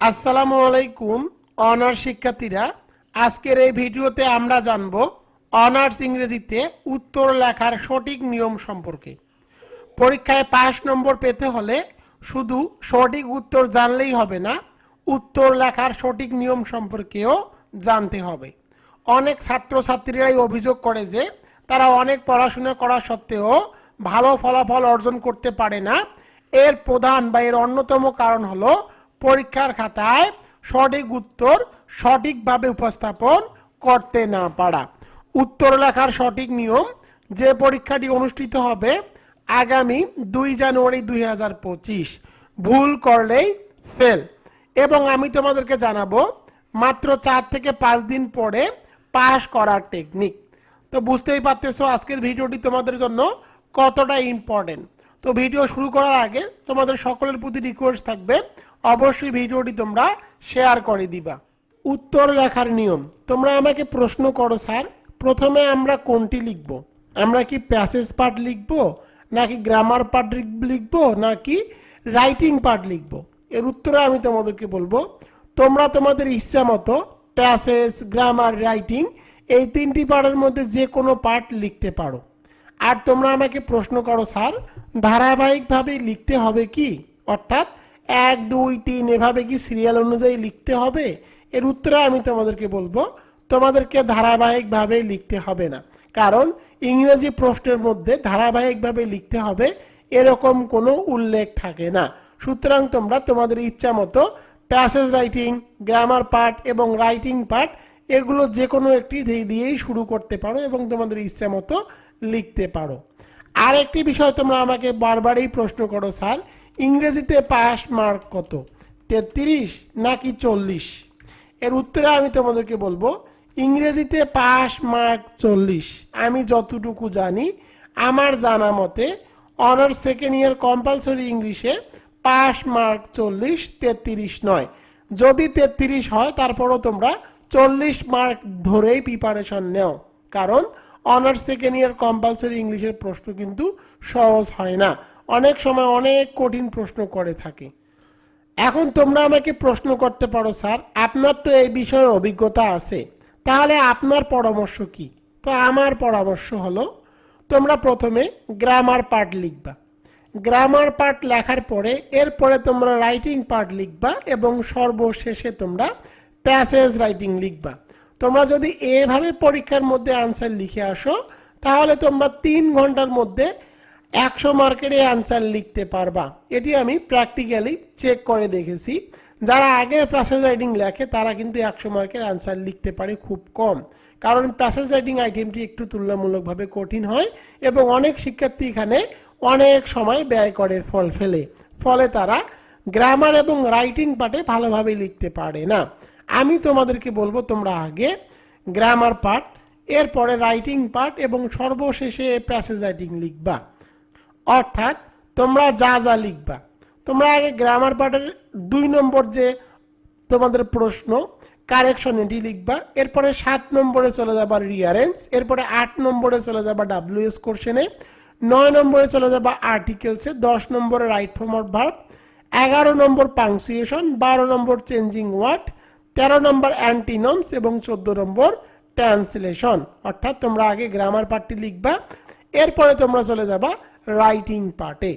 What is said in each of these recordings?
আসসালামু আলাইকুম, অনার্স শিক্ষার্থীরা। আজকের এই ভিডিওতে আমরা জানব অনার্স ইংরেজিতে উত্তর লেখার সঠিক নিয়ম সম্পর্কে। পরীক্ষায় পাস নম্বর পেতে হলে শুধু সঠিক উত্তর জানলেই হবে না, উত্তর লেখার সঠিক নিয়ম সম্পর্কেও জানতে হবে। অনেক ছাত্রছাত্রীরাই অভিযোগ করে যে তারা অনেক পড়াশোনা করা সত্ত্বেও ভালো ফলাফল অর্জন করতে পারে না। এর প্রধান বা এর অন্যতম কারণ হলো পরীক্ষার খাতায় সঠিক উত্তর সঠিকভাবে উপস্থাপন করতে না পারা। উত্তর লেখার সঠিক নিয়ম যে পরীক্ষাটি অনুষ্ঠিত হবে আগামী দুই জানুয়ারি দুই হাজার পঁচিশ। ভুল করলেই ফেল এবং আমি তোমাদেরকে জানাব, মাত্র চার থেকে পাঁচ দিন পরে পাস করার টেকনিক তো বুঝতেই পারতেছো আজকের ভিডিওটি তোমাদের জন্য কতটা ইম্পর্টেন্ট তো ভিডিও শুরু করার আগে তোমাদের সকলের প্রতি রিকোয়েস্ট থাকবে অবশ্যই ভিডিওটি তোমরা শেয়ার করে দিবা। উত্তর লেখার নিয়ম। তোমরা আমাকে প্রশ্ন করো, স্যার। প্রথমে আমরা কোনটি লিখব? আমরা কি প্যাসেজ পার্ট লিখব, নাকি গ্রামার পার্ট লিখব, নাকি রাইটিং পার্ট লিখব? এর উত্তরে আমি তোমাদেরকে বলব, তোমরা তোমাদের ইচ্ছা মতো প্যাসেজ গ্রামার রাইটিং এই তিনটি পার্টের মধ্যে যে কোনো পার্ট লিখতে পারো। আর তোমরা আমাকে প্রশ্ন করো, স্যার, ধারাবাহিকভাবে লিখতে হবে কি? অর্থাৎ এক, দুই, তিন, এভাবে কি সিরিয়াল অনুযায়ী লিখতে হবে? এর উত্তরে আমি তোমাদেরকে বলব, তোমাদেরকে ধারাবাহিকভাবে লিখতে হবে না। কারণ ইংরেজি প্রশ্নের মধ্যে ধারাবাহিকভাবে লিখতে হবে, এরকম কোনো উল্লেখ থাকে না। সুতরাং তোমরা তোমাদের ইচ্ছা মতো প্যাসেজ রাইটিং গ্রামার পার্ট এবং রাইটিং পার্ট এগুলো যে কোনো একটি দিয়েই শুরু করতে পারো এবং তোমাদের ইচ্ছা মতো লিখতে পারো। আর একটি বিষয় তোমরা আমাকে বারবারই প্রশ্ন করো, স্যার। ইংরেজিতে পাস মার্ক কত? তেত্রিশ নাকি চল্লিশ? এর উত্তরে আমি তোমাদেরকে বলব, ইংরেজিতে পাস মার্ক চল্লিশ। আমি যতটুকু জানি, আমার জানা মতে, অনার্স সেকেন্ড ইয়ার কম্পালসরি ইংলিশে পাস মার্ক চল্লিশ, তেত্রিশ নয়। যদি তেত্রিশ হয়, তারপরও তোমরা চল্লিশ মার্ক ধরেই প্রিপারেশন নেও। কারণ, অনার্স সেকেন্ড ইয়ার কম্পালসরি ইংলিশের প্রশ্ন কিন্তু সহজ হয় না। অনেক সময় অনেক কঠিন প্রশ্ন করে থাকে। এখন তোমরা আমাকে প্রশ্ন করতে পারো, স্যার, আপনার তো এই বিষয়ে অভিজ্ঞতা আছে। তাহলে আপনার পরামর্শ কি? তো আমার পরামর্শ হলো, তোমরা প্রথমে গ্রামার পার্ট লিখবা। গ্রামার পার্ট লেখার পরে, এরপরে তোমরা রাইটিং পার্ট লিখবা এবং সর্বশেষে তোমরা প্যাসেজ রাইটিং লিখবা। তোমরা যদি এভাবে পরীক্ষার মধ্যে আনসার লিখে আসো, তাহলে তোমরা তিন ঘণ্টার মধ্যে একশো মার্কের এই আনসার লিখতে পারবা। এটি আমি প্র্যাকটিক্যালি চেক করে দেখেছি। যারা আগে প্যাসেজ রাইটিং লেখে, তারা কিন্তু একশো মার্কের আনসার লিখতে পারে খুব কম। কারণ প্যাসেজ রাইটিং আইটেমটি একটু তুলনামূলকভাবে কঠিন হয় এবং অনেক শিক্ষার্থী এখানে অনেক সময় ব্যয় করে ফল ফেলে। ফলে তারা গ্রামার এবং রাইটিং পার্টে ভালোভাবে লিখতে পারে না। আমি তোমাদেরকে বলব, তোমরা আগে গ্রামার পার্ট এরপরে রাইটিং পার্ট এবং সর্বশেষে প্যাসেজ রাইটিং লিখবা। অর্থাৎ তোমরা যা যা লিখবা। তোমরা আগে গ্রামার পার্টের দুই নম্বর যে তোমাদের প্রশ্ন কারেকশন এটি লিখবা। এরপরে সাত নম্বরে চলে যাবা রিয়ারেন্স এরপরে আট নম্বরে চলে যাবা ডাব্লিউএস কোশ্চেনে নয় নম্বরে চলে যাবা আর্টিকেলসে দশ নম্বরে রাইট ফর্ম অফ ভার্ব এগারো নম্বর পাংসুয়েশন বারো নম্বর চেঞ্জিং ওয়ার্ড তেরো নম্বর অ্যান্টিনমস এবং চোদ্দ নম্বর ট্রান্সলেশন অর্থাৎ তোমরা আগে গ্রামার পার্টটি লিখবা, এরপরে তোমরা চলে যাবা রাইটিং পার্টে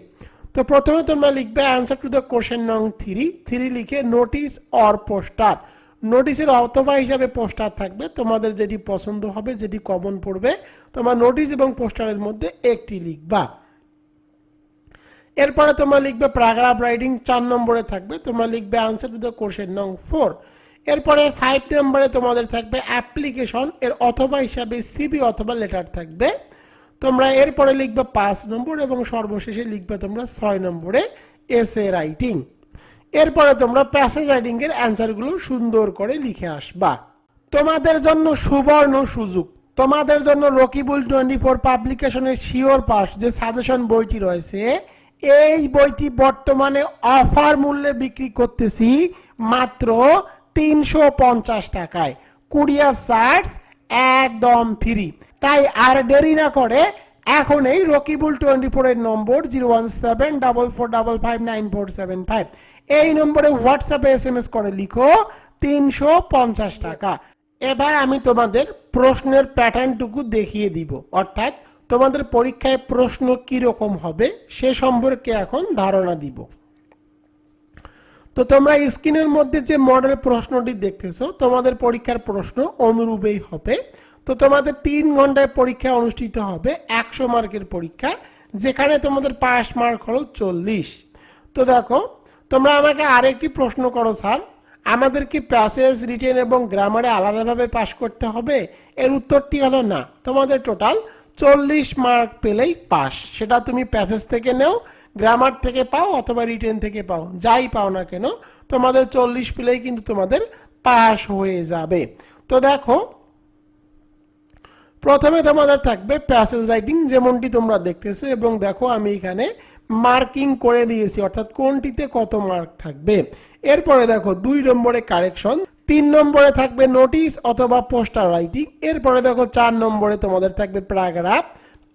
তো প্রথমে তোমরা লিখবে অ্যান্সার টু দ্য কোশ্চেন নং থ্রি। থ্রি লিখে নোটিশ অর পোস্টার নোটিশের অথবা হিসাবে পোস্টার থাকবে। তোমাদের যেটি পছন্দ হবে, যেটি কমন পড়বে, তোমার নোটিশ এবং পোস্টারের মধ্যে একটি লিখবা। এরপরে তোমরা লিখবে প্যারাগ্রাফ রাইটিং চার নম্বরে থাকবে। তোমরা লিখবে আনসার টু দ্য কোশ্চেন নং ফোর এরপরে ফাইভ নম্বরে তোমাদের থাকবে অ্যাপ্লিকেশন এর অথবা হিসাবে সিবি অথবা লেটার থাকবে। তোমরা এরপরে লিখবে পাঁচ নম্বর এবং সর্বশেষে লিখবে তোমরা ছয় নম্বরে এসে রাইটিং। এরপরে তোমরা প্যাসেজ রাইটিং এর অ্যান্সারগুলো সুন্দর করে লিখে আসবা। তোমাদের জন্য সুবর্ণ সুযোগ। তোমাদের জন্য রকিবুল টোয়েন্টি ফোর পাবলিকেশনের শিওর পাস যে সাজেশন বইটি রয়েছে, এই বইটি বর্তমানে অফার মূল্যে বিক্রি করতেছি মাত্র তিনশো পঞ্চাশ টাকায়। কুরিয়ার চার্জ একদম ফ্রি তাই আর দেরি না করে এখন এই রকিবুল টোয়েন্টি ফোরের নম্বর zero one seven double four double five nine four seven five. এই নম্বরে হোয়াটসঅ্যাপে এস এম এস করে লিখো তিনশো পঞ্চাশ টাকা। এবার আমি তোমাদের প্রশ্নের প্যাটার্নটুকু দেখিয়ে দিব। অর্থাৎ তোমাদের পরীক্ষায় প্রশ্ন কি রকম হবে সে সম্পর্কে এখন ধারণা দিব। তো তোমরা স্ক্রিনের মধ্যে যে মডেল প্রশ্নটি দেখতেছো, তোমাদের পরীক্ষার প্রশ্ন অনুরূপেই হবে। তো তোমাদের তিন ঘন্টায় পরীক্ষা অনুষ্ঠিত হবে, একশো মার্কের পরীক্ষা, যেখানে তোমাদের পাস মার্ক হলো চল্লিশ। তো দেখো, তোমরা আমাকে আরেকটি প্রশ্ন করো স্যার। আমাদের কি প্যাসেজ, রিটেন এবং গ্রামারে আলাদাভাবে পাস করতে হবে? এর উত্তরটি হলো না। তোমাদের টোটাল চল্লিশ মার্ক পেলেই পাস। সেটা তুমি প্যাসেজ থেকে নেও, গ্রামার থেকে পাও অথবা রিটেন থেকে পাও, যাই পাও না কেন, তোমাদের চল্লিশ পেলেই কিন্তু তোমাদের পাস হয়ে যাবে। তো দেখো প্রথমে তোমাদের থাকবে প্যাসেজ রাইটিং যেমনটি তোমরা দেখতেছো এবং দেখো আমি এখানে মার্কিং করে দিয়েছি, অর্থাৎ কোনটিতে কত মার্ক থাকবে। এরপরে দেখো দুই নম্বরে কারেকশন তিন নম্বরে থাকবে নোটিশ অথবা পোস্টার রাইটিং এরপরে দেখো চার নম্বরে তোমাদের থাকবে প্যারাগ্রাফ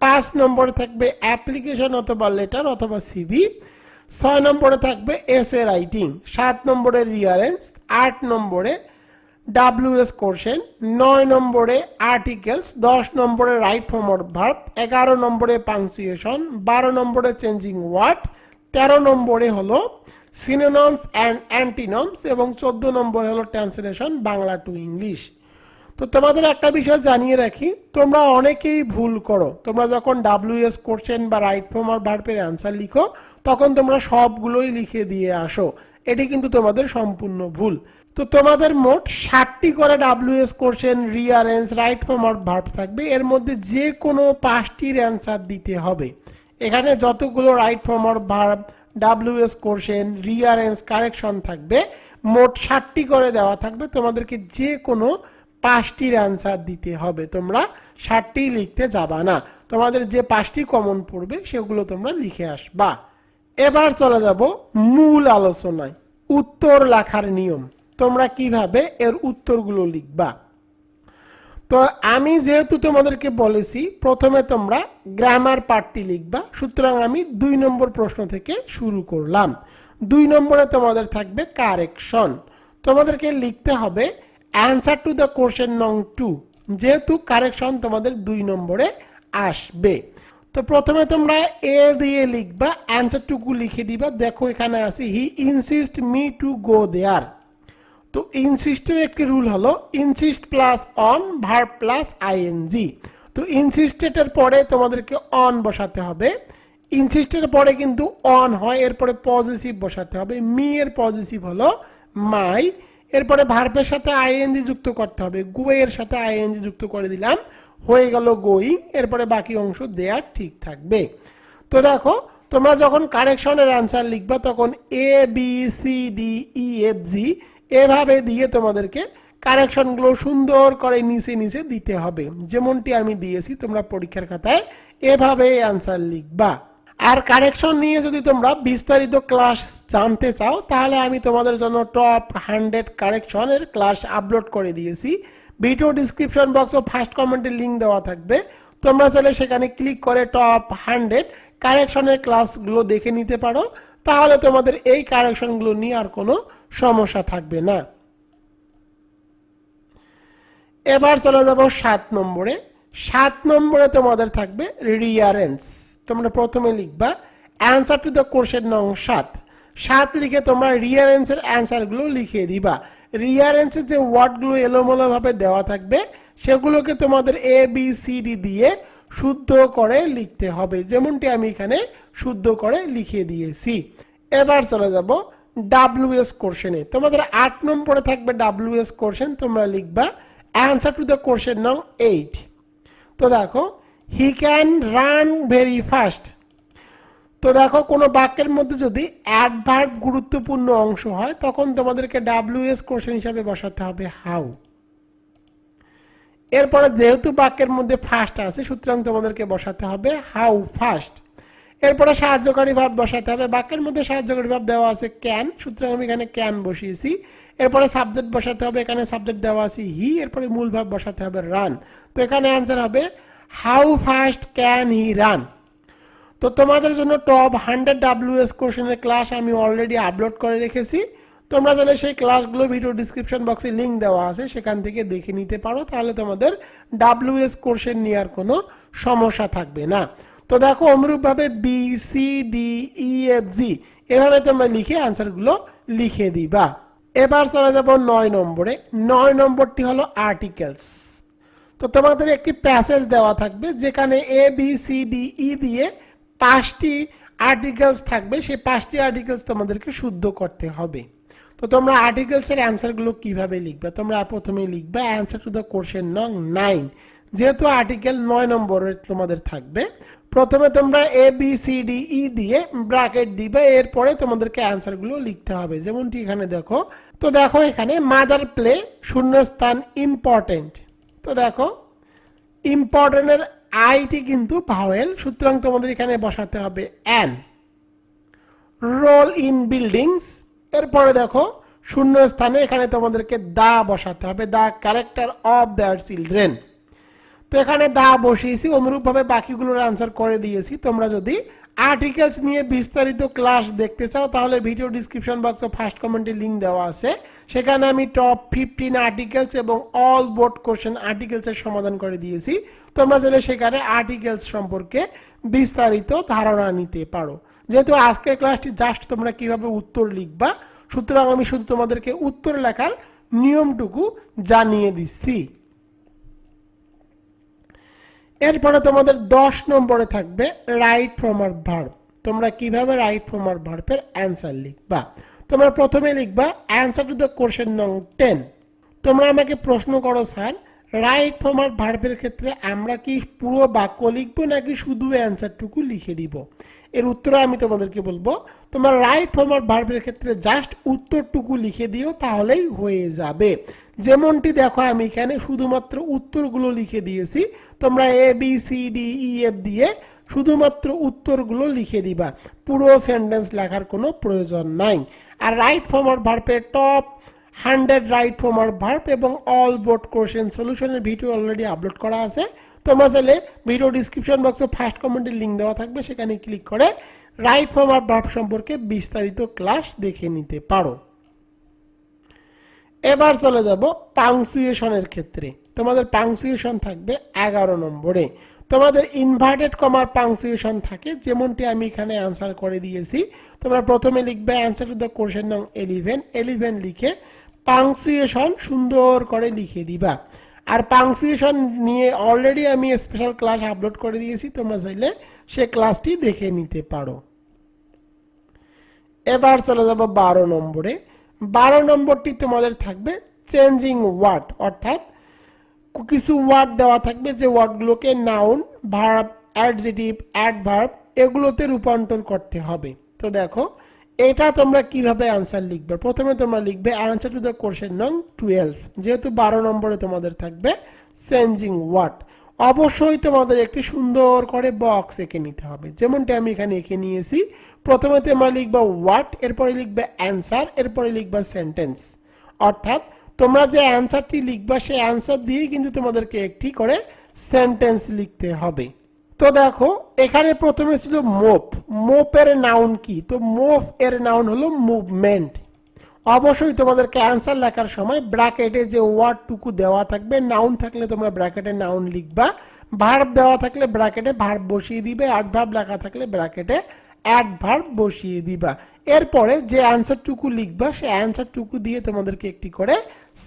পাঁচ নম্বরে থাকবে অ্যাপ্লিকেশন অথবা লেটার অথবা সিভি ছয় নম্বরে থাকবে এসে রাইটিং সাত নম্বরে রিয়ারেন্স আট নম্বরে ডাব্লিউএস কোশ্চেন নয় নম্বরে আর্টিকেলস দশ নম্বরে রাইট ফর্ম ভার্ব এগারো নম্বরে পাংচুয়েশন বারো নম্বরে চেঞ্জিং ওয়ার্ড তেরো নম্বরে হলো সিনোনমস অ্যান্ড অ্যান্টিনমস এবং চোদ্দ নম্বরে হলো ট্রান্সলেশন বাংলা টু ইংলিশ তো তোমাদের একটা বিষয় জানিয়ে রাখি, তোমরা অনেকেই ভুল করো। তোমরা যখন ডাব্লিউএস কোশ্চেন বা রাইট ফর্ম আর ভার্বের অ্যান্সার লিখো, তখন তোমরা সবগুলোই লিখে দিয়ে আসো। এটি কিন্তু তোমাদের সম্পূর্ণ ভুল। তো তোমাদের মোট ষাটটি করে WS question rearrange right form আর ভার্ব থাকবে। এর মধ্যে যে কোনো পাঁচটির অ্যান্সার দিতে হবে। এখানে যতগুলো রাইট ফর্ম আর verb WS question rearrange correction থাকবে, মোট ষাটটি করে দেওয়া থাকবে। তোমাদেরকে যে কোনো পাঁচটির অ্যান্সার দিতে হবে। তোমরা ষাটটি লিখতে যাবা না। তোমাদের যে পাঁচটি কমন পড়বে, সেগুলো তোমরা লিখে আসবা। এবার চলে যাব মূল আলোচনায়। উত্তর লেখার নিয়ম। তোমরা কীভাবে এর উত্তরগুলো লিখবা? তো আমি যেহেতু তোমাদেরকে বলেছি, প্রথমে তোমরা গ্রামার পার্টটি লিখবা। সুতরাং আমি দুই নম্বর প্রশ্ন থেকে শুরু করলাম। দুই নম্বরে তোমাদের থাকবে কারেকশন তোমাদেরকে লিখতে হবে অ্যান্সার টু দ্য কোশ্চেন নং টু। যেহেতু কারেকশন তোমাদের দুই নম্বরে আসবে। তো প্রথমে তোমরা এ দিয়ে লিখবা অ্যান্সারটুকু লিখে দিবা। দেখো এখানে আছে he insist me to go there তো ইনসিস্টের একটি রুল হলো insist plus on verb plus ING তো ইনসিস্টেটের পরে তোমাদেরকে অন বসাতে হবে। ইনসিস্টের পরে কিন্তু অন হয়, এরপরে পজিটিভ বসাতে হবে। মি এর পজিটিভ হলো মাই এরপরে ভার্বের সাথে আইএনজি যুক্ত করতে হবে। গো এর সাথে আইএনজি যুক্ত করে দিলাম, হয়ে গেল গোয়িং এরপরে বাকি অংশ দেয়ার ঠিক থাকবে। তো দেখো, তোমরা যখন কারেকশনের অ্যান্সার লিখবা, তখন A B C D E F G এভাবে দিয়ে তোমাদেরকে কারেকশনগুলো সুন্দর করে নিচে নিচে দিতে হবে। যেমনটি আমি দিয়েছি, তোমরা পরীক্ষার খাতায় এভাবে অ্যান্সার লিখবা। আর কারেকশন নিয়ে যদি তোমরা বিস্তারিত ক্লাস জানতে চাও, তাহলে আমি তোমাদের জন্য টপ হান্ড্রেড কারেকশনের ক্লাস আপলোড করে দিয়েছি। ভিডিও ডিসক্রিপশন বক্স ও ফার্স্ট কমেন্টের লিঙ্ক দেওয়া থাকবে। তোমরা চাইলে সেখানে ক্লিক করে টপ হান্ড্রেড কারেকশনের ক্লাসগুলো দেখে নিতে পারো। তাহলে তোমাদের এই কারেকশনগুলো নিয়ে আর কোনো সমস্যা থাকবে না। এবার চলে যাব সাত নম্বরে। সাত নম্বরে তোমাদের থাকবে রিয়ারেন্স তোমরা প্রথমে লিখবা অ্যান্সার টু দ্য কোর্সের নং সাত। সাত লিখে তোমরা রিয়ারেন্সের অ্যান্সারগুলো লিখে দিবা। রিয়ারেন্সের যে ওয়ার্ডগুলো এলোমেলোভাবে দেওয়া থাকবে, সেগুলোকে তোমাদের এ বি সি ডি দিয়ে শুদ্ধ করে লিখতে হবে। যেমনটি আমি এখানে শুদ্ধ করে লিখে দিয়েছি। এবার চলে যাব ডাব্লিউএস কোশ্চেনে তোমাদের আট নম্বরে থাকবে ডাব্লিউএস কোশ্চেন। তোমরা লিখবা অ্যান্সার টু দ্য কোশ্চেন নং এইট। তো দেখো, he can run very fast. তো দেখো, কোনো বাক্যের মধ্যে যদি অ্যাডভার্ব গুরুত্বপূর্ণ অংশ হয়, তখন তোমাদেরকে ডাব্লিউএস কোশ্চেন হিসাবে বসাতে হবে হাউ। এরপরে যেহেতু বাক্যের মধ্যে ফার্স্ট আছে, সুতরাং তোমাদেরকে বসাতে হবে হাউ ফার্স্ট এরপরে সাহায্যকারী ভাব বসাতে হবে। বাক্যের মধ্যে সাহায্যকারী ভাব দেওয়া আছে ক্যান সুতরাং আমি এখানে ক্যান বসিয়েছি। এরপরে সাবজেক্ট বসাতে হবে, এখানে সাবজেক্ট দেওয়া আছে হি এরপরে মূল ভাব বসাতে হবে রান তো এখানে অ্যান্সার হবে how fast can he run তো তোমাদের জন্য টপ হান্ড্রেড ডাব্লিউএস কোশ্চেনের ক্লাস আমি অলরেডি আপলোড করে রেখেছি। তোমরা তাহলে সেই ক্লাসগুলো ভিডিও ডিসক্রিপশন বক্সে লিঙ্ক দেওয়া আছে, সেখান থেকে দেখে নিতে পারো, তাহলে তোমাদের ডাব্লিউএস কোর্সের নেওয়ার কোনো সমস্যা থাকবে না। তো দেখো, অনুরূপভাবে B C D E F G এভাবে তোমরা লিখে আনসারগুলো লিখে দিবা। এবার চলে যাব নয় নম্বরে। নয় নম্বরটি হলো আর্টিকেলস তো তোমাদের একটি প্যাসেজ দেওয়া থাকবে, যেখানে A B C D E দিয়ে পাঁচটি আর্টিকেলস থাকবে। সেই পাঁচটি আর্টিকেলস তোমাদেরকে শুদ্ধ করতে হবে। তো তোমরা আর্টিকেলসের অ্যান্সারগুলো কীভাবে লিখবে? তোমরা প্রথমে লিখবে অ্যান্সার টু দ্য কোশ্চেন নং নাইন যেহেতু আর্টিকেল নয় নম্বরের তোমাদের থাকবে, প্রথমে তোমরা A B C D E দিয়ে ব্র্যাকেট দিবে, এরপরে তোমাদেরকে অ্যান্সারগুলো লিখতে হবে। যেমনটি এখানে দেখো, তো দেখো এখানে মাদার প্লে শূন্যস্থান ইম্পর্টেন্ট তো দেখো ইম্পর্টেন্টের আইটি কিন্তু ভাওয়েল সুতরাং তোমাদের এখানে বসাতে হবে অ্যান রোল ইন বিল্ডিংস এরপরে দেখো শূন্য স্থানে এখানে তোমাদেরকে দা বসাতে হবে, the character of their children তো এখানে দা বসিয়েছি, অনুরূপভাবে বাকিগুলোর আনসার করে দিয়েছি। তোমরা যদি আর্টিকেলস নিয়ে বিস্তারিত ক্লাস দেখতে চাও, তাহলে ভিডিও ডিসক্রিপশন বক্স ফার্স্ট কমেন্টে লিঙ্ক দেওয়া আছে। সেখানে আমি টপ ফিফটিন আর্টিকেলস এবং অল বোর্ড কোশ্চেন আর্টিকেলসের সমাধান করে দিয়েছি। তোমরা চাইলে সেখানে আর্টিকেলস সম্পর্কে বিস্তারিত ধারণা নিতে পারো। যেহেতু আজকের ক্লাসটি জাস্ট তোমরা কীভাবে উত্তর লিখবা, সুতরাং আমি শুধু তোমাদেরকে উত্তর লেখার নিয়মটুকু জানিয়ে দিচ্ছি। এরপরে তোমাদের দশ নম্বরে থাকবে রাইট ফ্রমার ভার্ব তোমরা কীভাবে রাইট ফ্রমার ভার্বের অ্যান্সার লিখবা? তোমরা প্রথমে লিখবা অ্যান্সার টু দ্য কোশ্চেন নং টেন তোমরা আমাকে প্রশ্ন করো স্যার রাইট ফ্রমার ভার্বের ক্ষেত্রে আমরা কি পুরো বাক্য লিখব নাকি শুধু অ্যান্সারটুকু লিখে দিব? এর উত্তরে আমি তোমাদেরকে বলব, তোমার রাইট ফর্মার ভার্বের ক্ষেত্রে জাস্ট উত্তরটুকু লিখে দিও, তাহলেই হয়ে যাবে। যেমনটি দেখো আমি এখানে শুধুমাত্র উত্তরগুলো লিখে দিয়েছি, তোমরা A B C D E F দিয়ে শুধুমাত্র উত্তরগুলো লিখে দিবা। পুরো সেন্টেন্স লেখার কোনো প্রয়োজন নাই। আর রাইট ফর্মার ভার্বের top hundred right former verb এবং অল বোর্ড কোশ্চেন সলিউশনের ভিডিও অলরেডি আপলোড করা আছে। তোমরা চাইলে ভিডিও ডিসক্রিপশন বক্সে ফার্স্ট কমেন্টের লিঙ্ক দেওয়া থাকবে, সেখানে ক্লিক করে রাইট ফর্মার ভার্ব সম্পর্কে বিস্তারিত ক্লাস দেখে নিতে পারো। এবার চলে যাব পাংসুয়েশনের ক্ষেত্রে। তোমাদের পাংসুয়েশন থাকবে এগারো নম্বরে। তোমাদের ইনভার্টেড কমার পাংচুয়েশন থাকে, যেমনটি আমি এখানে অ্যান্সার করে দিয়েছি। তোমরা প্রথমে লিখবে অ্যান্সার টু দ্য কোশ্চেন নং এলিভেন এলিভেন লিখে পাংচুয়েশন সুন্দর করে লিখে দিবা। আর পাংচুয়েশন নিয়ে অলরেডি আমি স্পেশাল ক্লাস আপলোড করে দিয়েছি, তোমরা চাইলে সে ক্লাসটি দেখে নিতে পারো। এবার চলে যাব বারো নম্বরে। বারো নম্বরটি তোমাদের থাকবে চেঞ্জিং ওয়ার্ড অর্থাৎ কিছু ওয়ার্ড দেওয়া থাকবে যে ওয়ার্ডগুলোকে নাউন ভার্ব অ্যাডজেটিভ অ্যাডভার্ব এগুলোতে রূপান্তর করতে হবে। তো দেখো এটা তোমরা কীভাবে আনসার লিখবে? প্রথমে তোমরা লিখবে আনসার টু দ্য কোশ্চেন নং টুয়েলভ যেহেতু বারো নম্বরে তোমাদের থাকবে চেঞ্জিং ওয়ার্ড অবশ্যই তোমাদের একটি সুন্দর করে বক্স এঁকে নিতে হবে। যেমনটি আমি এখানে এঁকে নিয়েছি, প্রথমে তোমরা লিখবা ওয়াট এরপরে লিখবে অ্যান্সার এরপরে লিখবা সেন্টেন্স অর্থাৎ তোমরা যে অ্যান্সারটি লিখবা, সেই অ্যান্সার দিয়েই কিন্তু তোমাদেরকে একটি করে সেন্টেন্স লিখতে হবে। তো দেখো, এখানে প্রথমে ছিল মোপ। মোপের নাউন কি? তো মোপ এর নাউন হলো মুভমেন্ট অবশ্যই তোমাদেরকে অ্যান্সার লেখার সময় ব্র্যাকেটে যে ওয়ার্ডটুকু দেওয়া থাকবে নাউন থাকলে তোমরা ব্র্যাকেটে নাউন লিখবা ভার্ব দেওয়া থাকলে ব্র্যাকেটে ভার্ব বসিয়ে দিবে অ্যাডভার্ব লেখা থাকলে ব্র্যাকেটে অ্যাডভার্ব বসিয়ে দিবা। এরপরে যে অ্যান্সারটুকু লিখবা, সে অ্যান্সারটুকু দিয়ে তোমাদেরকে একটি করে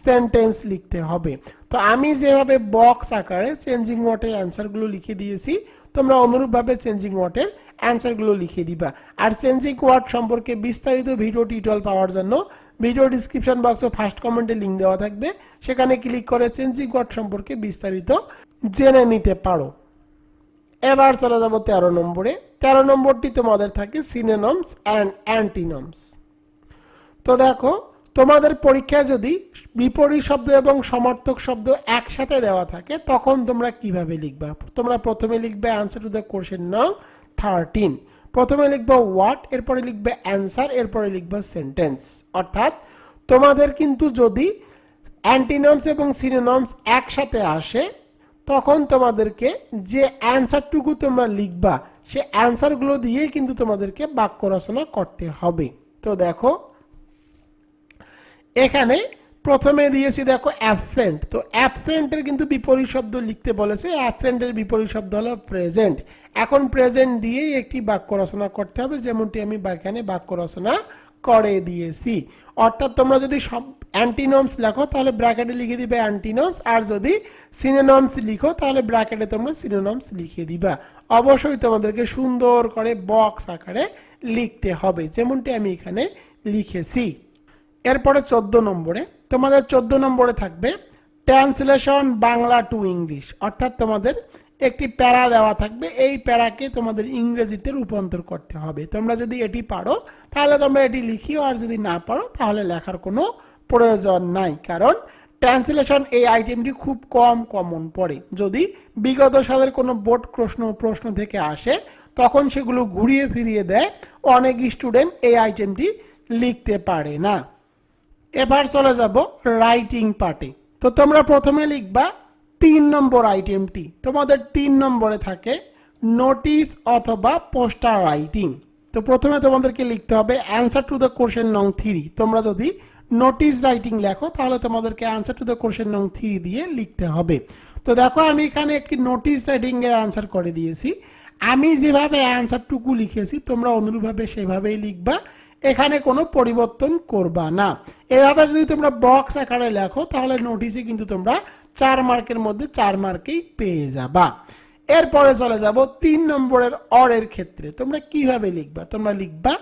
সেন্টেন্স লিখতে হবে। তো আমি যেভাবে বক্স আকারে চেঞ্জিং ওয়ার্ডের অ্যান্সারগুলো লিখে দিয়েছি তোমরা অনুরূপভাবে চেঞ্জিং ওয়ার্ডের অ্যান্সারগুলো লিখে দিবা। আর চেঞ্জিং ওয়ার্ড সম্পর্কে বিস্তারিত ভিডিও টিউটোরিয়াল পাওয়ার জন্য ভিডিও ডিসক্রিপশন বক্সে ফার্স্ট কমেন্টে লিঙ্ক দেওয়া থাকবে। সেখানে ক্লিক করে চেঞ্জিং ওয়ার্ড সম্পর্কে বিস্তারিত জেনে নিতে পারো। এবার চলে যাব তেরো নম্বরে। তেরো নম্বরটি তোমাদের থাকে সিনেনমস অ্যান্ড অ্যান্টিনমস তো দেখো তোমাদের পরীক্ষায় যদি বিপরীত শব্দ এবং সমর্থক শব্দ একসাথে দেওয়া থাকে, তখন তোমরা কীভাবে লিখবা? তোমরা প্রথমে লিখবে অ্যান্সার টু দ্য কোশ্চেন নং থার্টিন প্রথমে লিখবে হোয়াট এরপরে লিখবে অ্যান্সার এরপরে লিখবে সেন্টেন্স অর্থাৎ তোমাদের কিন্তু যদি অ্যান্টিনমস এবং সিনোনমস একসাথে আসে, তখন তোমাদেরকে যে অ্যান্সারটুকু তোমরা লিখবা, সে অ্যান্সারগুলো দিয়েই কিন্তু তোমাদেরকে বাক্য রচনা করতে হবে। তো দেখো এখানে প্রথমে দিয়েছি দেখো অ্যাবসেন্ট তো অ্যাবসেন্টের কিন্তু বিপরীত শব্দ লিখতে বলেছে অ্যাবসেন্টের বিপরীত শব্দ হলো প্রেজেন্ট এখন প্রেজেন্ট দিয়েই একটি বাক্য রচনা করতে হবে, যেমনটি আমি এখানে বাক্য রচনা করে দিয়েছি। অর্থাৎ তোমরা যদি সব অ্যান্টিনমস লেখো, তাহলে ব্র্যাকেটে লিখে দিবে অ্যান্টিনমস আর যদি সিনোনমস লিখো, তাহলে ব্র্যাকেটে তোমরা সিনোনমস লিখে দিবা। অবশ্যই তোমাদেরকে সুন্দর করে বক্স আকারে লিখতে হবে, যেমনটি আমি এখানে লিখেছি। এরপরে চোদ্দ নম্বরে, তোমাদের চোদ্দ নম্বরে থাকবে ট্রান্সলেশন বাংলা টু ইংলিশ অর্থাৎ তোমাদের একটি প্যারা দেওয়া থাকবে, এই প্যারাকে তোমাদের ইংরেজিতে রূপান্তর করতে হবে। তোমরা যদি এটি পারো, তাহলে তোমরা এটি লিখিও, আর যদি না পারো, তাহলে লেখার কোনো প্রয়োজন নাই। কারণ ট্রান্সলেশন এই আইটেমটি খুব কম কমন পড়ে। যদি বিগত সালের কোনো বোর্ড প্রশ্ন প্রশ্ন থেকে আসে, তখন সেগুলো ঘুরিয়ে ফিরিয়ে দেয়। অনেক স্টুডেন্ট এই আইটেমটি লিখতে পারে না। এবার চলে যাব রাইটিং পার্টে তো তোমরা প্রথমে লিখবা তিন নম্বর আইটেমটি তোমাদের তিন নম্বরে থাকে নোটিশ অথবা পোস্টার রাইটিং তো প্রথমে তোমাদেরকে লিখতে হবে অ্যান্সার টু দ্য কোশ্চেন নং থ্রি তোমরা যদি নোটিশ রাইটিং লেখো, তাহলে তোমাদেরকে অ্যান্সার টু দ্য কোশ্চেন নং থ্রি দিয়ে লিখতে হবে। তো দেখো, আমি এখানে একটি নোটিশ রাইটিং এর অ্যান্সার করে দিয়েছি। আমি যেভাবে অ্যান্সারটুকু লিখেছি, তোমরা অনুরূপভাবে সেভাবেই লিখবা। এখানে কোনো পরিবর্তন করবা না। এভাবে যদি তোমরা বক্স আকারে লেখো, তাহলে নোটিশে কিন্তু তোমরা চার মার্কের মধ্যে চার মার্কেই পেয়ে যাবা। এরপরে চলে যাব তিন নম্বরের অরের ক্ষেত্রে। তোমরা কীভাবে লিখবা? তোমরা লিখবা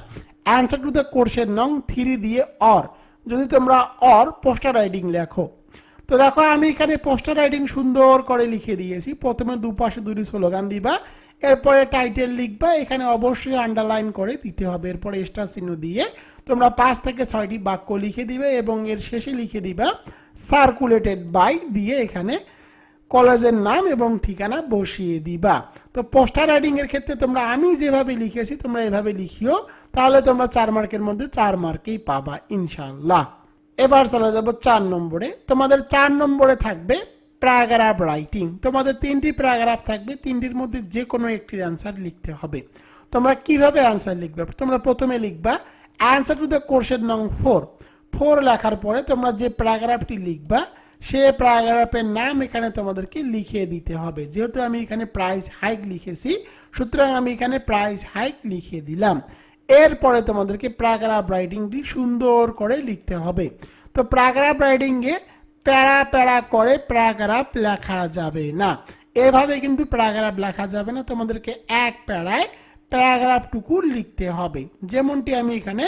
অ্যান্সার টু দ্য কোর্সের নং থ্রি দিয়ে অর। যদি তোমরা অর পোস্টার রাইটিং লেখো। তো দেখো, আমি এখানে পোস্টার রাইটিং সুন্দর করে লিখে দিয়েছি। প্রথমে দুপাশে দুটি স্লোগান দিবা। এরপরে টাইটেল লিখবা, এখানে অবশ্যই আন্ডারলাইন করে দিতে হবে। এরপরে স্টার চিহ্ন দিয়ে তোমরা পাঁচ থেকে ছয়টি বাক্য লিখে দিবে এবং এর শেষে লিখে দিবা সার্কুলেটেড বাই দিয়ে এখানে কলেজের নাম এবং ঠিকানা বসিয়ে দিবা। তো পোস্টার রাইডিং এর ক্ষেত্রে তোমরা আমি যেভাবে লিখেছি, তোমরা এভাবে লিখিও, তাহলে তোমরা চার মার্কের মধ্যে চার মার্কেই পাবা ইনশাল্লাহ এবার চলে যাব চার নম্বরে। তোমাদের চার নম্বরে থাকবে প্যারাগ্রাফ রাইটিং। তোমাদের তিনটি প্যারাগ্রাফ থাকবে, তিনটির মধ্যে যে কোনো একটির অ্যান্সার লিখতে হবে। তোমরা কীভাবে অ্যান্সার লিখবে? তোমরা প্রথমে লিখবা অ্যান্সার টু দ্য কোর্সের নং ফোর ফোর লেখার পরে তোমরা যে প্যারাগ্রাফটি লিখবা, সে প্যারাগ্রাফের নাম এখানে তোমাদেরকে লিখিয়ে দিতে হবে। যেহেতু আমি এখানে প্রাইস হাইক লিখেছি, সুতরাং আমি এখানে প্রাইস হাইক লিখিয়ে দিলাম। এরপরে তোমাদেরকে প্যারাগ্রাফ রাইটিংটি সুন্দর করে লিখতে হবে। তো প্যারাগ্রাফ রাইটিংয়ে প্যারা প্যারা করে প্যারাগ্রাফ লেখা যাবে না। এভাবে কিন্তু প্যারাগ্রাফ লেখা যাবে না, তোমাদেরকে এক প্যারায় প্যারাগ্রাফটুকু লিখতে হবে। যেমনটি আমি এখানে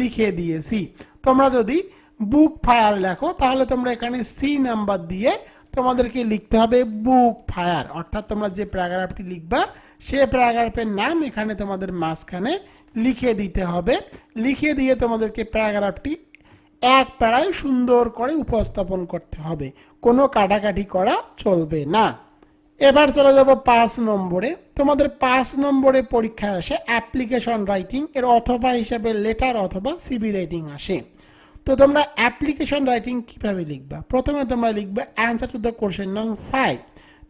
লিখে দিয়েছি। তোমরা যদি বুক ফায়ার লেখো, তাহলে তোমরা এখানে সি নাম্বার দিয়ে তোমাদেরকে লিখতে হবে বুক ফায়ার। অর্থাৎ তোমরা যে প্যারাগ্রাফটি লিখবা, সে প্যারাগ্রাফের নাম এখানে তোমাদের মাঝখানে লিখে দিতে হবে। লিখে দিয়ে তোমাদেরকে প্যারাগ্রাফটি এক প্যারায় সুন্দর করে উপস্থাপন করতে হবে। কোনো কাটাকাটি করা চলবে না। এবার চলে যাব পাঁচ নম্বরে। তোমাদের পাঁচ নম্বরে পরীক্ষায় আসে অ্যাপ্লিকেশন রাইটিং এর অথবা হিসাবে লেটার অথবা সিবি রাইটিং আসে। তো তোমরা অ্যাপ্লিকেশন রাইটিং কীভাবে লিখবা? প্রথমে তোমরা লিখবে অ্যান্সার টু দ্য কোশ্চেন নং ফাইভ।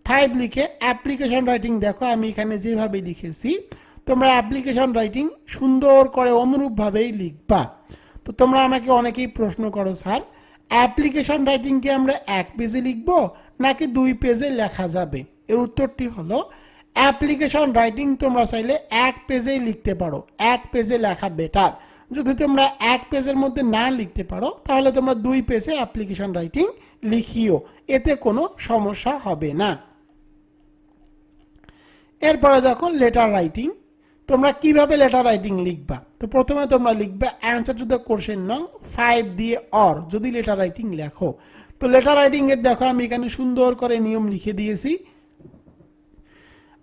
ফাইভ লিখে অ্যাপ্লিকেশন রাইটিং দেখো, আমি এখানে যেভাবে লিখেছি, তোমরা অ্যাপ্লিকেশন রাইটিং সুন্দর করে অনুরূপভাবেই লিখবা। তো তোমরা আমাকে অনেকেই প্রশ্ন করো, স্যার। অ্যাপ্লিকেশন রাইটিংকে আমরা এক পেজে লিখব, নাকি দুই পেজে লেখা যাবে? এর উত্তরটি হলো, অ্যাপ্লিকেশন রাইটিং তোমরা চাইলে এক পেজেই লিখতে পারো। এক পেজে লেখা বেটার যদি তোমরা এক পেজের মধ্যে না লিখতে পারো, তাহলে তোমরা দুই পেজে অ্যাপ্লিকেশন রাইটিং লিখিও। এতে কোনো সমস্যা হবে না। এরপরে দেখো লেটার রাইটিং তোমরা কীভাবে লেটার রাইটিং লিখবা? তো প্রথমে তোমরা লিখবে অ্যান্সার টু দ্য কোশ্চেন নং ফাইভ দিয়ে অর যদি লেটার রাইটিং লেখো। তো লেটার রাইটিং এর দেখো, আমি এখানে সুন্দর করে নিয়ম লিখে দিয়েছি।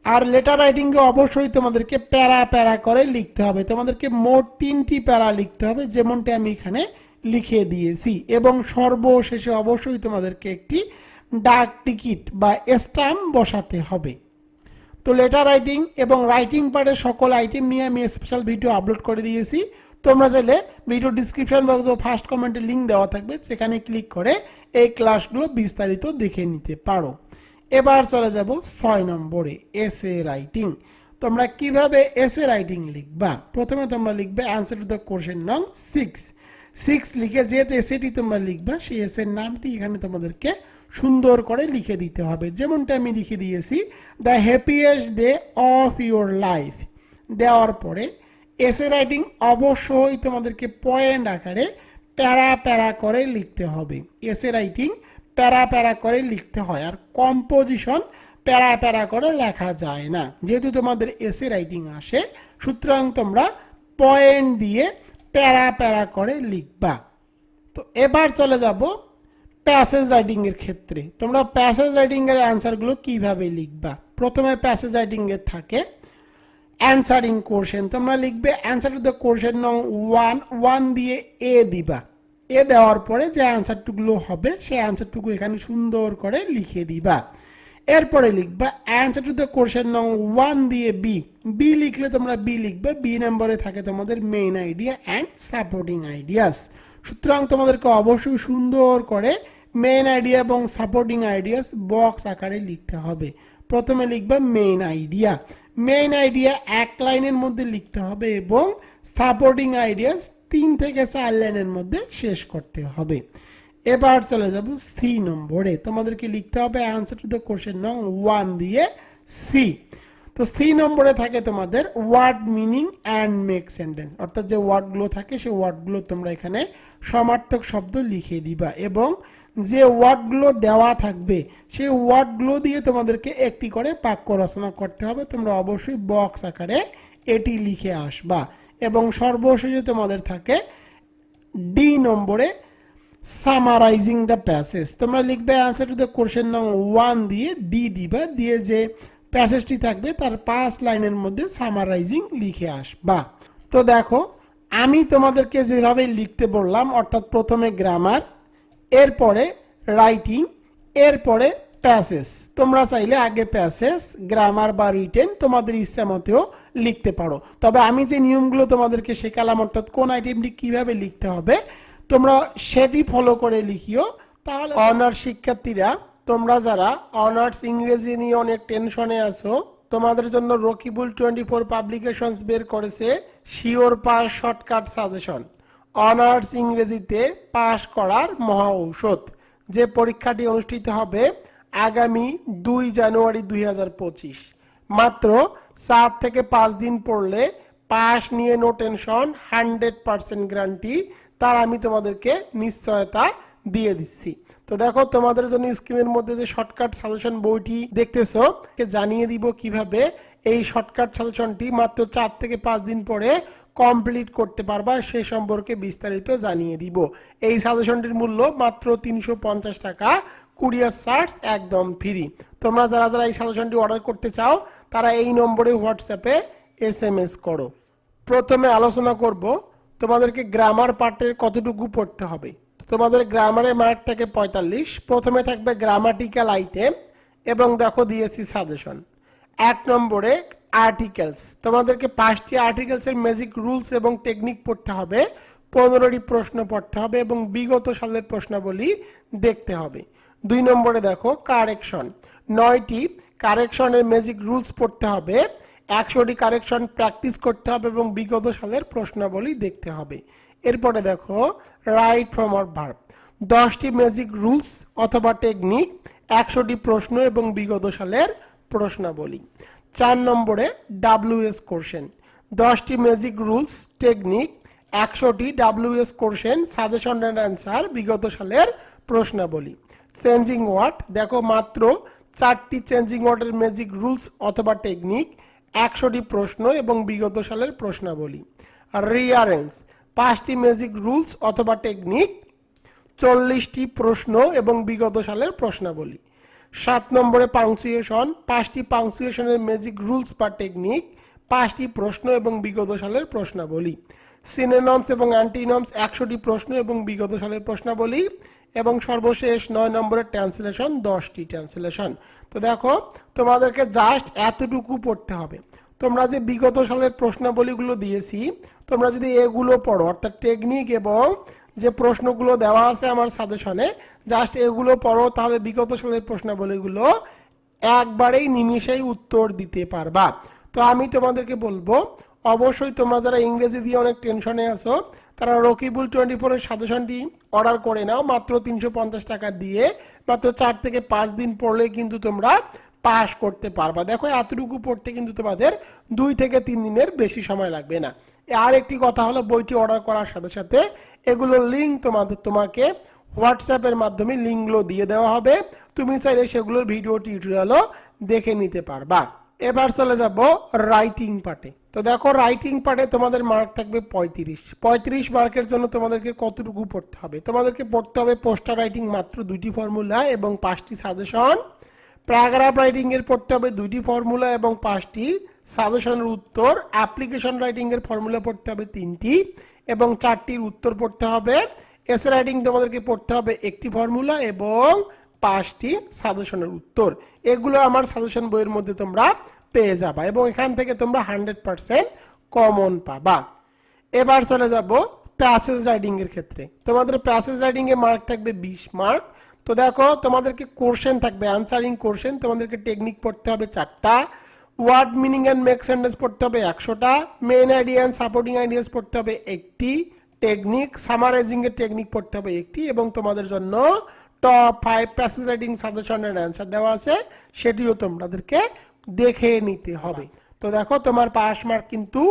আর লেটার রাইটিংকে অবশ্যই তোমাদেরকে প্যারা প্যারা করে লিখতে হবে। তোমাদেরকে মোট তিনটি প্যারা লিখতে হবে, যেমনটি আমি এখানে লিখে দিয়েছি। এবং সর্বশেষে অবশ্যই তোমাদেরকে একটি ডাক টিকিট বা স্ট্যাম্প বসাতে হবে। তো লেটার রাইটিং এবং রাইটিং পার্টের সকল আইটেম নিয়ে আমি স্পেশাল ভিডিও আপলোড করে দিয়েছি। তোমরা চাইলে ভিডিও ডিসক্রিপশন বক্স ও ফার্স্ট কমেন্টে লিঙ্ক দেওয়া থাকবে, সেখানে ক্লিক করে এই ক্লাসগুলো বিস্তারিত দেখে নিতে পারো। এবার চলে যাব ছয় নম্বরে এসে রাইটিং তোমরা কীভাবে এসে রাইটিং লিখবা? প্রথমে তোমরা লিখবে অ্যান্সার টু দ্য কোশ্চেন নং সিক্স সিক্স লিখে যেহেতু এসেটি তোমরা লিখবা, সেই এসের নামটি এখানে তোমাদেরকে সুন্দর করে লিখে দিতে হবে। যেমনটা আমি লিখে দিয়েছি the happiest day of your life দেওয়ার পরে এসে রাইটিং অবশ্যই তোমাদেরকে পয়েন্ট আকারে প্যারা প্যারা করে লিখতে হবে। এসে রাইটিং প্যারা প্যারা করে লিখতে হয় আর কম্পোজিশন প্যারা প্যারা করে লেখা যায় না। যেহেতু তোমাদের এসে রাইটিং আসে, সুতরাং তোমরা পয়েন্ট দিয়ে প্যারা প্যারা করে লিখবা। তো এবার চলে যাব প্যাসেজ রাইটিং এর ক্ষেত্রে। তোমরা প্যাসেজ রাইটিং এর অ্যান্সারগুলো কীভাবে লিখবা? প্রথমে প্যাসেজ রাইটিং এর থাকে অ্যান্সারিং কোশ্চেন তোমরা লিখবে অ্যান্সার টু দ্য কোশ্চেন নং ওয়ান ওয়ান দিয়ে এ দিবা। এ দেওয়ার পরে যে অ্যান্সারটুকুলো হবে সেই অ্যান্সারটুকু এখানে সুন্দর করে লিখে দিবা। এরপরে লিখবা অ্যান্সার টু দ্য কোশ্চেন নং ওয়ান দিয়ে বি বি লিখলে তোমরা বি লিখবে। বি নম্বরে থাকে তোমাদের main idea and supporting ideas সুতরাং তোমাদেরকে অবশ্যই সুন্দর করে মেইন আইডিয়া এবং সাপোর্টিং আইডিয়াস বক্স আকারে লিখতে হবে। প্রথমে লিখবে মেইন আইডিয়া মেইন আইডিয়া এক লাইনের মধ্যে লিখতে হবে এবং সাপোর্টিং আইডিয়াস তিন থেকে চার লাইনের মধ্যে শেষ করতে হবে। এবার চলে যাব সি নম্বরে। তোমাদেরকে লিখতে হবে অ্যান্সার টু দ্য কোশ্চেন নং ওয়ান দিয়ে সি তো সি নম্বরে থাকে তোমাদের word meaning and make sentence অর্থাৎ যে ওয়ার্ডগুলো থাকে, সেই ওয়ার্ডগুলো তোমরা এখানে সমার্থক শব্দ লিখে দিবা এবং যে ওয়ার্ডগুলো দেওয়া থাকবে, সেই ওয়ার্ডগুলো দিয়ে তোমাদেরকে একটি করে বাক্য রচনা করতে হবে। তোমরা অবশ্যই বক্স আকারে এটি লিখে আসবা এবং সর্বশেষে তোমাদের থাকে ডি নম্বরে সামারাইজিং দ্য প্যাসেজ তোমরা লিখবে অ্যান্সার টু দ্য কোশ্চেন নং ওয়ান দিয়ে ডি দিবা। দিয়ে যে প্যাসেজটি থাকবে তার পাঁচ লাইনের মধ্যে সামারাইজিং লিখে আস আসবা। তো দেখো আমি তোমাদেরকে যেভাবে লিখতে বললাম অর্থাৎ প্রথমে গ্রামার এরপরে রাইটিং এরপরে প্যাসেজ তোমরা চাইলে আগে প্যাসেজ গ্রামার বা রিটেন তোমাদের ইচ্ছা মতেও লিখতে পারো। তবে আমি যে নিয়মগুলো তোমাদেরকে শেখালাম অর্থাৎ কোন আইটেমটি কীভাবে লিখতে হবে তোমরা সেটি ফলো করে লিখিও। তাহলে অনার্স শিক্ষার্থীরা তোমরা যারা অনার্স ইংরেজি নিয়ে অনেক টেনশনে আছো, তোমাদের জন্য রকিবুল টোয়েন্টি ফোর পাবলিকেশনস বের করেছে sure pass shortcut suggestion. Honours ইংরেজিতে পাশ করার মহা ঔষধ, যে পরীক্ষাটি অনুষ্ঠিত হবে আগামী দুই জানুয়ারি দুই হাজার পঁচিশ। মাত্র চার থেকে পাঁচ দিন পড়লে পাস নিয়ে no tension, hundred percent guarantee, তার আমি তোমাদেরকে নিশ্চয়তা দিয়ে দিচ্ছি। তো দেখো, তোমাদের জন্য স্ক্রিনের মধ্যে যে শর্টকাট সাজেশন বইটি দেখতেছো জানিয়ে দিব কীভাবে এই শর্টকাট সাজেশনটি মাত্র চার থেকে পাঁচ দিন পরে কমপ্লিট করতে পারবা, সে সম্পর্কে বিস্তারিত জানিয়ে দিব। এই সাজেশনটির মূল্য মাত্র তিনশো পঞ্চাশ টাকা কুরিয়ার চার্জ একদম ফ্রি তোমরা যারা যারা এই সাজেশনটি অর্ডার করতে চাও, তারা এই নম্বরে হোয়াটসঅ্যাপে এস এম এস করো। প্রথমে আলোচনা করব তোমাদেরকে গ্রামার পার্টের কতটুকু পড়তে হবে। তোমাদের গ্রামারে মার্ক থাকে পঁয়তাল্লিশ। প্রথমে থাকবে গ্রামাটিক্যাল আইটেম এবং দেখো দিয়েছি সাজেশন এক নম্বরে আর্টিকেলস তোমাদেরকে পাঁচটি আর্টিকেলসের ম্যাজিক রুলস এবং টেকনিক পড়তে হবে। পনেরোটি প্রশ্ন পড়তে হবে এবং বিগত সালের প্রশ্নাবলী দেখতে হবে। দুই নম্বরে দেখো কারেকশন নয়টি কারেকশনের ম্যাজিক রুলস পড়তে হবে। একশোটি কারেকশন প্র্যাকটিস করতে হবে এবং বিগত সালের প্রশ্নাবলী দেখতে হবে। এরপরে দেখো রাইট ফ্রম আর ভার্ব দশটি ম্যাজিক রুলস অথবা টেকনিক একশোটি প্রশ্ন এবং বিগত সালের প্রশ্নাবলী। চার নম্বরে ডাব্লিউএস কোশ্চেন দশটি ম্যাজিক রুলস টেকনিক একশোটি WS question suggestion and answer বিগত সালের প্রশ্নাবলী। চেঞ্জিং ওয়ার্ড দেখো মাত্র চারটি চেঞ্জিং ওয়ার্ডের ম্যাজিক রুলস অথবা টেকনিক একশোটি প্রশ্ন এবং বিগত সালের প্রশ্নাবলী। রিয়ারেন্স পাঁচটি ম্যাজিক রুলস অথবা টেকনিক চল্লিশটি প্রশ্ন এবং বিগত সালের প্রশ্নাবলী। সাত নম্বরে পাংচুয়েশন পাঁচটি পাংচুয়েশনের ম্যাজিক রুলস বা টেকনিক পাঁচটি প্রশ্ন এবং বিগত সালের প্রশ্নাবলী। সিনেনমস এবং অ্যান্টিনমস একশোটি প্রশ্ন এবং বিগত সালের প্রশ্নাবলী। এবং সর্বশেষ নয় নম্বরের ট্রান্সলেশন দশটি ট্রান্সলেশন তো দেখো, তোমাদেরকে জাস্ট এতটুকু পড়তে হবে। তোমরা যে বিগত সালের প্রশ্নাবলীগুলো দিয়েছি তোমরা যদি এগুলো পড়ো, অর্থাৎ টেকনিক এবং যে প্রশ্নগুলো দেওয়া আছে আমার সাজেশনে জাস্ট এগুলো পড়ো, তাহলে বিগত সালের প্রশ্নাবলীগুলো একবারেই নিমিষেই উত্তর দিতে পারবা। তো আমি তোমাদেরকে বলব, অবশ্যই তোমরা যারা ইংরেজি দিয়ে অনেক টেনশনে আছো, তারা রকিবুল টোয়েন্টি ফোরের সাজেশনটি অর্ডার করে নাও, মাত্র তিনশো পঞ্চাশ টাকা দিয়ে। মাত্র চার থেকে পাঁচ দিন পড়লে কিন্তু তোমরা পাস করতে পারবা। দেখো, এতটুকু পড়তে কিন্তু তোমাদের দুই থেকে তিন দিনের বেশি সময় লাগবে না। আর একটি কথা হলো, বইটি অর্ডার করার সাথে সাথে এগুলোর লিঙ্ক তোমাদের, তোমাকে হোয়াটসঅ্যাপের মাধ্যমে লিঙ্কগুলো দিয়ে দেওয়া হবে। তুমি চাইলে সেগুলোর ভিডিও টিউটোরিয়ালও দেখে নিতে পারবা। এবার চলে যাব রাইটিং পার্টে তো দেখো রাইটিং পার্টে তোমাদের মার্ক থাকবে পঁয়ত্রিশ। পঁয়ত্রিশ মার্কের জন্য তোমাদেরকে কতটুকু পড়তে হবে? তোমাদেরকে পড়তে হবে পোস্টার রাইটিং মাত্র দুটি ফর্মুলা এবং পাঁচটি সাজেশন প্যারাগ্রাফ রাইটিং এর পড়তে হবে দুইটি ফর্মুলা এবং পাঁচটি সাজেশনের উত্তর, অ্যাপ্লিকেশন রাইটিং এর ফর্মুলা পড়তে হবে তিনটি, এবং চারটির উত্তর পড়তে হবে। এসে রাইটিং তোমাদেরকে পড়তে হবে একটি ফর্মুলা এবং পাঁচটি সাজেশনের উত্তর। এগুলো আমার সাজেশন বইয়ের মধ্যে তোমরা পেয়ে যাবা এবং এখান থেকে তোমরা হান্ড্রেড পার্সেন্ট কমন পাবা। এবার চলে যাব প্যাসেজ রাইডিং এর ক্ষেত্রে। তোমাদের প্যাসেজ রাইডিং এ মার্ক থাকবে বিশ মার্ক। তো দেখো তোমাদেরকে কোশ্চেন থাকবে আনসারিং কোশ্চেন তোমাদেরকে টেকনিক পড়তে হবে চারটা। Word meaning and make sentence পড়তে হবে একশোটা। Main idea and supporting ideas পড়তে হবে একটি। টেকনিক সামারাইজিং এর টেকনিক পড়তে হবে একটি এবং তোমাদের জন্য টপ ফাইভ প্যাসেজ রাইটিং সাজেশনের অ্যান্সার দেওয়া আছে সেটিও তোমাদেরকে দেখে নিতে হবে। তো দেখো তোমার পাস মার্ক কিন্তু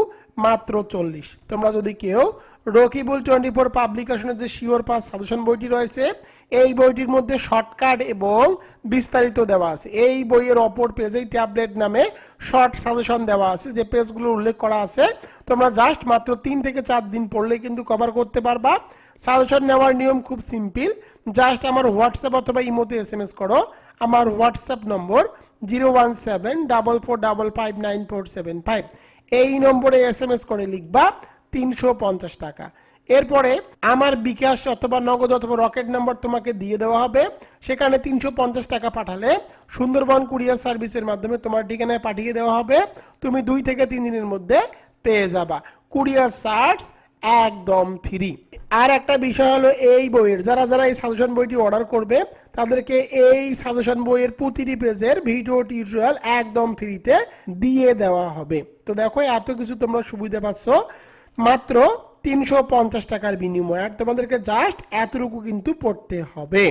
মাত্র চল্লিশ। তোমরা যদি কেউ রকিবুল টোয়েন্টি ফোর পাবলিকেশনের যে শিওর পাস সাজেশন বইটি রয়েছে, এই বইটির মধ্যে শর্টকাট এবং বিস্তারিত দেওয়া আছে। এই বইয়ের অপর পেজেই ট্যাবলেট নামে শর্ট সাজেশন দেওয়া আছে, যে পেজগুলো উল্লেখ করা আছে। তোমরা জাস্ট মাত্র তিন থেকে চার দিন পড়লে কিন্তু কভার করতে পারবা। সাজেশন নেওয়ার নিয়ম খুব সিম্পল। জাস্ট আমার হোয়াটসঅ্যাপ অথবা ইমোতে এস এম এস করো। আমার হোয়াটসঅ্যাপ নম্বর zero one seven double four double five nine four seven five. এই নম্বরে এস এম এস করে লিখবা তিনশো পঞ্চাশ টাকা। এরপরে আমার বিকাশ অথবা নগদ অথবা রকেট নাম্বার তোমাকে দিয়ে দেওয়া হবে। সেখানে তিনশো পঞ্চাশ টাকা পাঠালে সুন্দরবন কুরিয়ার সার্ভিসের মাধ্যমে তোমার ঠিকানায় পাঠিয়ে দেওয়া হবে। তুমি দুই থেকে তিন দিনের মধ্যে পেয়ে যাবা। কুরিয়ার চার্জ একদম ফ্রি আর একটা বিষয় হলো এই বইয়ের, যারা যারা এই সাজেশন বইটি অর্ডার করবে, তাদেরকে এই সাজেশন বইয়ের প্রতিটি পেজের ভিডিও টিউটোরিয়াল একদম ফ্রিতে দিয়ে দেওয়া হবে। তো দেখো, এত কিছু তোমরা সুবিধা পাচ্ছ। মাত্র তিনশো পঞ্চাশ টাকার বিনিময়ে। আর তোমাদেরকে জাস্ট এতটুকু কিন্তু পড়তে হবে।